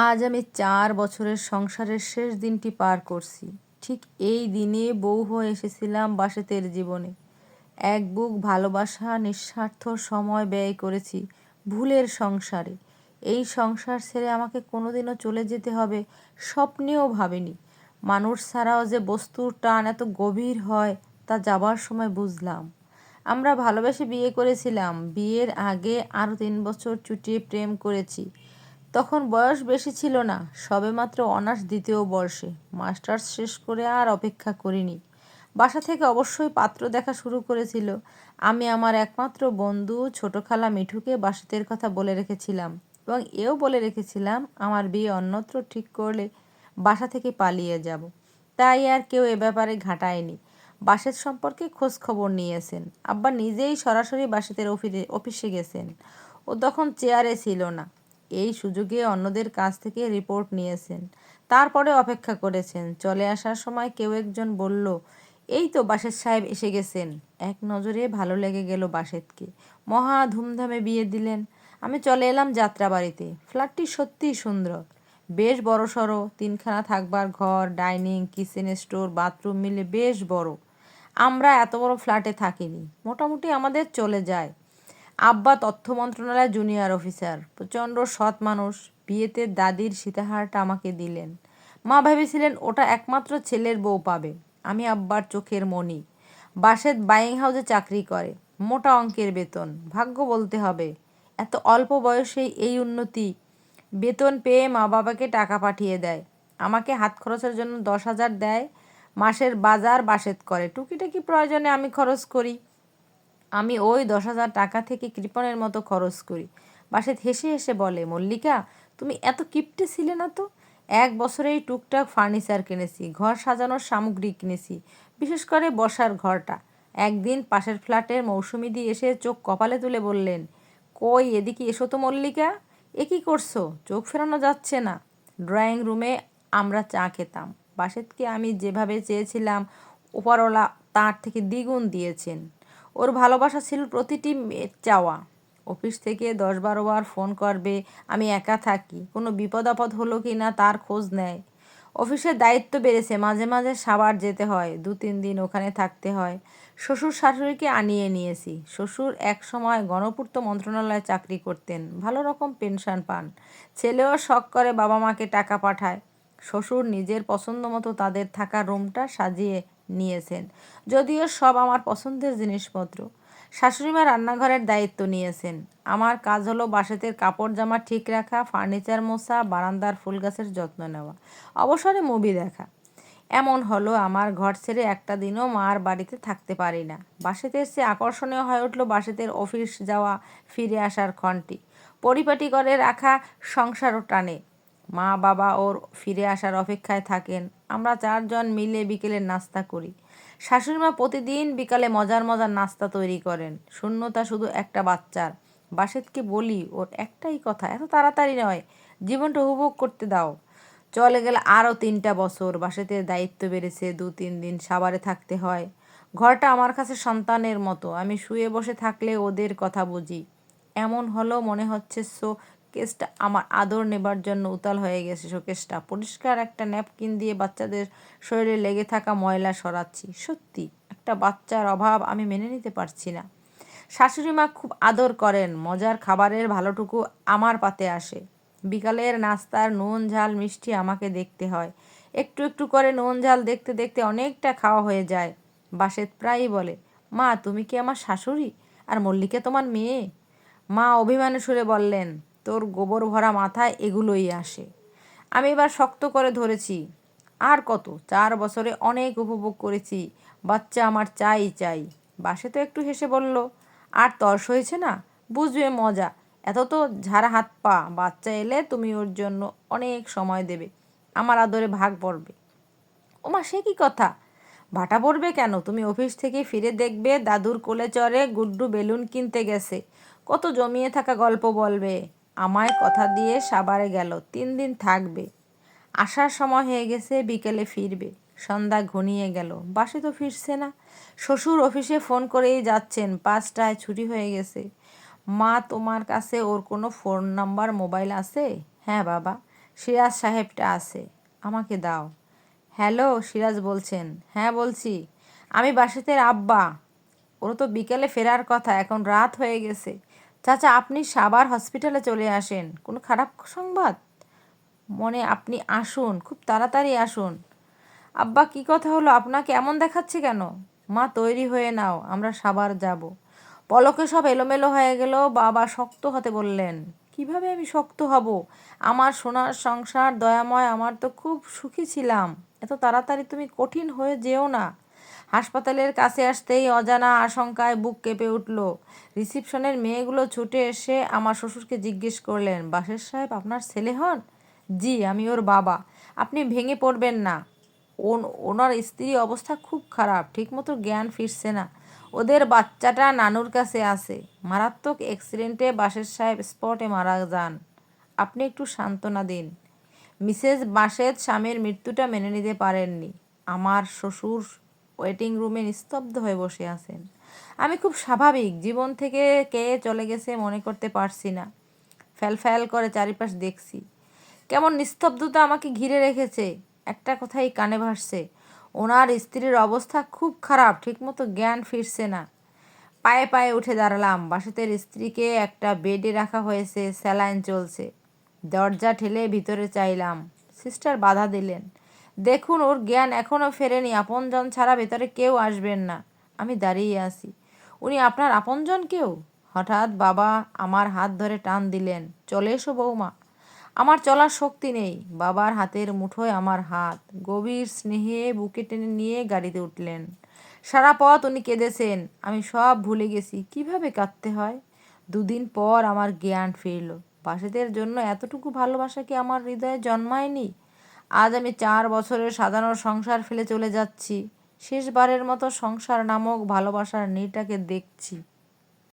আজ আমি চার বছরের সংসারের শেষ দিনটি পার করছি। ঠিক এই দিনে বউ হয়ে এসেছিলাম বাসেতের জীবনে। এক বুক ভালোবাসা, নিঃস্বার্থ সময় ব্যয় করেছি ভুলের সংসারে। এই সংসার ছেড়ে আমাকে কোনোদিনও চলে যেতে হবে স্বপ্নেও ভাবিনি। মানুষ ছাড়াও যে বস্তুর টান এত গভীর হয় তা যাবার সময় বুঝলাম। আমরা ভালোবেসে বিয়ে করেছিলাম। বিয়ের আগে আরও তিন বছর চুটিয়ে প্রেম করেছি। তখন বয়স বেশি ছিল না, সবেমাত্র অনার্স দ্বিতীয় বর্ষে। মাস্টার্স শেষ করে আর অপেক্ষা করিনি। বাসা থেকে অবশ্যই পাত্র দেখা শুরু করেছিল। আমি আমার একমাত্র বন্ধু ছোট খালা মিঠুকে বাসাতের কথা বলে রেখেছিলাম এবং এও বলে রেখেছিলাম, আমার বিয়ে অন্যত্র ঠিক করলে বাসা থেকে পালিয়ে যাব। তাই আর কেউ এ ব্যাপারে ঘাটায়নি। বাসের সম্পর্কে খোঁজ খবর নিয়েছেন। আব্বা নিজেই সরাসরি বাসেতের অফিসে অফিসে গেছেন। ও তখন চেয়ারে ছিল না। এই সুযোগে অন্যদের কাছ থেকে রিপোর্ট নিয়েছেন। তারপরে অপেক্ষা করেছেন। চলে আসার সময় কেউ একজন বলল, এই তো বাসের সাহেব এসে গেছেন। এক নজরে ভালো লেগে গেল বাসেতকে মহা ধুমধামে বিয়ে দিলেন। আমি চলে এলাম যাত্রাবাড়িতে। ফ্ল্যাটটি সত্যিই সুন্দর। বেশ বড় সড়ো। তিনখানা থাকবার ঘর, ডাইনিং, কিচেন স্টোর, বাথরুম মিলে বেশ বড়। আমরা এত বড় ফ্ল্যাটে থাকিনি। মোটামুটি আমাদের চলে যায়। আব্বা তথ্য মন্ত্রণালয়ের জুনিয়র অফিসার। প্রচণ্ড সৎ মানুষ। বিয়েতে দাদির সীতাহারটা আমাকে দিলেন। মা ভেবেছিলেন ওটা একমাত্র ছেলের বউ পাবে। আমি আব্বার চোখের মণি। বাসের বাইং হাউসে চাকরি করে। মোটা অঙ্কের বেতন। ভাগ্য বলতে হবে, এত অল্প বয়সেই এই উন্নতি। বেতন পেয়ে মা বাবাকে টাকা পাঠিয়ে দেয়। আমাকে হাত খরচের জন্য দশ হাজার দেয়। মাসের বাজার বাসেত করে। টুকিটাকি প্রয়োজনে আমি খরচ করি। আমি ওই দশ হাজার টাকা থেকে কৃপণের মতো খরচ করি। বাসেত হেসে হেসে বলে, মল্লিকা, তুমি এত কিপটে ছিলে না তো? এক বছরেই টুকটাক ফার্নিচার কিনেছি, ঘর সাজানোর সামগ্রী কিনেছি, বিশেষ করে বসার ঘরটা। একদিন পাশের ফ্ল্যাটের মৌসুমি দিয়ে এসে চোখ কপালে তুলে বললেন, কই এদিকে এসো তো মল্লিকা, এ কী করছ? চোখ ফেরানো যাচ্ছে না। ড্রয়িং রুমে আমরা চা খেতাম। বাসেতকে আমি যেভাবে চেয়েছিলাম ওপরওয়ালা তার থেকে দ্বিগুণ দিয়েছেন। ওর ভালোবাসা ছিল প্রতিটি মেয়ের চাওয়া। অফিস থেকে দশ বারো বার ফোন করবে, আমি একা থাকি, কোনো বিপদ আপদ হলো কি না তার খোঁজ নেয়। অফিসের দায়িত্ব বেড়েছে, মাঝে মাঝে সাবার যেতে হয় দু তিন দিন ওখানে থাকতে হয়। শ্বশুর শাশুড়িকে আনিয়ে নিয়েছি। শ্বশুর এক সময় গণপূর্ত মন্ত্রণালয়ে চাকরি করতেন, ভালো রকম পেনশন পান। ছেলেও শখ করে বাবা মাকে টাকা পাঠায়। শ্বশুর নিজের পছন্দ মতো তাদের থাকা রুমটা সাজিয়ে নিয়েছেন। যদিও সব আমার পছন্দের জিনিসপত্র। শাশুড়িমা রান্নাঘরের দায়িত্ব নিয়েছেন। আমার কাজ হলো বাসেতের কাপড় জামা ঠিক রাখা, ফার্নিচার মোছা, বারান্দার ফুল গাছের যত্ন নেওয়া, অবসরে মুভি দেখা। এমন হলো আমার ঘর ছেড়ে একটা দিনও মার বাড়িতে থাকতে পারি না। বাসেতের সে আকর্ষণীয় হয়ে উঠল বাসেতের অফিস যাওয়া, ফিরে আসার ক্ষণটি পরিপাটি করে রাখা সংসারও টানে। মা বাবা ওর ফিরে আসার অপেক্ষায় থাকেন। আমরা চারজন মিলে বিকেলে নাস্তা করি। শাশুড়িমা প্রতিদিন বিকালে মজার মজার নাস্তা তৈরি করেন। শূন্যতা শুধু একটা বাচ্চার। বাসেতকে বলি, ওর একটাই কথা, এত তাড়াতাড়ি নয়, জীবনটা উপভোগ করতে দাও। চলে গেলে আরও তিনটা বছর বাসেতে দায়িত্ব বেড়েছে, দু, তিন দিন সাবারে থাকতে হয়। ঘরটা আমার কাছে সন্তানের মতো, আমি শুয়ে বসে থাকলে ওদের কথা বুঝি। এমন হলো মনে হচ্ছে, সো কেসটা আমার আদর নেবার জন্য উতাল হয়ে গেছে শোকেসটা পরিষ্কার একটা ন্যাপকিন দিয়ে বাচ্চাদের শরীরে লেগে থাকা ময়লা সরাচ্ছি। সত্যি, একটা বাচ্চার অভাব আমি মেনে নিতে পারছি না। শাশুড়ি মা খুব আদর করেন, মজার খাবারের ভালোটুকু আমার পাতে আসে। বিকালের নাস্তার নুন, ঝাল, মিষ্টি আমাকে দেখতে হয়। একটু একটু করে নুন, ঝাল দেখতে দেখতে অনেকটা খাওয়া হয়ে যায়। বাসেত প্রায়ই বলে, মা, তুমি কি আমার শাশুড়ি? আর মল্লিকা তোমার মেয়ে? মা অভিমানে সুরে বললেন তোর গোবর ভরা মাথায় এগুলোই আসে। আমি এবার শক্ত করে ধরেছি। আর কত? চার বছরে অনেক উপভোগ করেছি। বাচ্চা আমার চাই চাই। বাসে তো একটু হেসে বলল, আর তর্স হয়েছে না? বুঝবে মজা। এত তো ঝাড়া হাত পা। বাচ্চা এলে তুমি ওর জন্য অনেক সময় দেবে। আমার আদরে ভাগ পড়বে। ওমা, সে কি কথা? ভাটা পড়বে কেন? তুমি অফিস থেকে ফিরে দেখবে দাদুর কোলে চড়ে গুড্ডু বেলুন কিনতে গেছে। কত জমিয়ে থাকা গল্প বলবে। আমায় কথা দিয়ে সাবারে গেল। তিন দিন থাকবে। আসার সময় হয়ে গেছে, বিকেলে ফিরবে। সন্ধ্যা ঘনিয়ে গেল। বাসে তো ফিরছে না। শ্বশুর অফিসে ফোন করেই যাচ্ছেন। পাঁচটায় ছুটি হয়ে গেছে। মা, তোমার কাছে ওর কোনো ফোন নাম্বার, মোবাইল আছে? হ্যাঁ বাবা, সিরাজ সাহেবটা আছে। আমাকে দাও। হ্যালো, সিরাজ বলছেন। হ্যাঁ বলছি। আমি বাসিতের আব্বা। ওর তো বিকেলে ফেরার কথা। এখন রাত হয়ে গেছে। চাচা, আপনি সাবার হসপিটালে চলে আসেন। কোনো খারাপ সংবাদ? মনে, আপনি আসুন, খুব তাড়াতাড়ি আসুন। আব্বা, কি কথা হলো? আপনাকে এমন দেখাচ্ছে কেন? মা, তৈরি হয়ে নাও, আমরা সাবার যাব। পলকে সব এলোমেলো হয়ে গেল, বাবা শক্ত হতে বললেন, কীভাবে আমি শক্ত হব? আমার সোনার সংসার, দয়াময়, আমার তো খুব সুখী ছিলাম। এত তাড়াতাড়ি তুমি কঠিন হয়ে যেও না। হাসপাতালের কাছে আসতেই অজানা আশঙ্কায় বুক কেঁপে উঠল। রিসিপশনের মেয়েগুলো ছুটে এসে আমার শ্বশুরকে জিজ্ঞেস করলেন, বাসের সাহেব, আপনার ছেলে হন? জি, আমি ওর বাবা। আপনি ভেঙে পড়বেন না। ওনার স্ত্রী অবস্থা খুব খারাপ, ঠিকমতো জ্ঞান ফিরছে না। ওদের বাচ্চাটা নানুর কাছে আছে। মারাত্মক অ্যাক্সিডেন্টে বাসের সাহেব স্পটে মারা যান। আপনি একটু সান্ত্বনা দিন। মিসেস বাসেদ স্বামীর মৃত্যুটা মেনে নিতে পারেননি। আমার শ্বশুর ওয়েটিং রুমে নিস্তব্ধ হয়ে বসে আছেন। আমি খুব স্বাভাবিক, জীবন থেকে কে চলে গেছে মনে করতে পারছি না। ফ্যাল ফ্যাল করে চারিপাশ দেখছি। কেমন নিস্তব্ধতা আমাকে ঘিরে রেখেছে। একটা কথাই কানে ভাসছে, ওনার স্ত্রীর অবস্থা খুব খারাপ, ঠিকমতো জ্ঞান ফিরছে না। পায়ে পায়ে উঠে দাঁড়ালাম বাসতের স্ত্রীকে একটা বেডে রাখা হয়েছে, স্যালাইন চলছে। দরজা ঠেলে ভিতরে চাইলাম, সিস্টার বাধা দিলেন। দেখুন, ওর জ্ঞান এখনও ফেরেনি। আপনজন ছাড়া ভেতরে কেউ আসবেন না। আমি দাঁড়িয়ে আছি। উনি আপনার আপনজন কেউ? হঠাৎ বাবা আমার হাত ধরে টান দিলেন। চলে এসো বৌমা। আমার চলার শক্তি নেই। বাবার হাতের মুঠোয় আমার হাত। গভীর স্নেহে বুকে টেনে নিয়ে গাড়িতে উঠলেন। সারা পথ উনি কেঁদেছেন। আমি সব ভুলে গেছি। কীভাবে কাঁদতে হয়? দুদিন পর আমার জ্ঞান ফিরল। বাসেদের জন্য এতটুকু ভালোবাসা কি আমার হৃদয়ে জন্মায়নি? আজ আমি চার বছরের সাজানোর সংসার ফেলে চলে যাচ্ছি। শেষবারের মতো সংসার নামক ভালোবাসার নীড়টাকে দেখছি।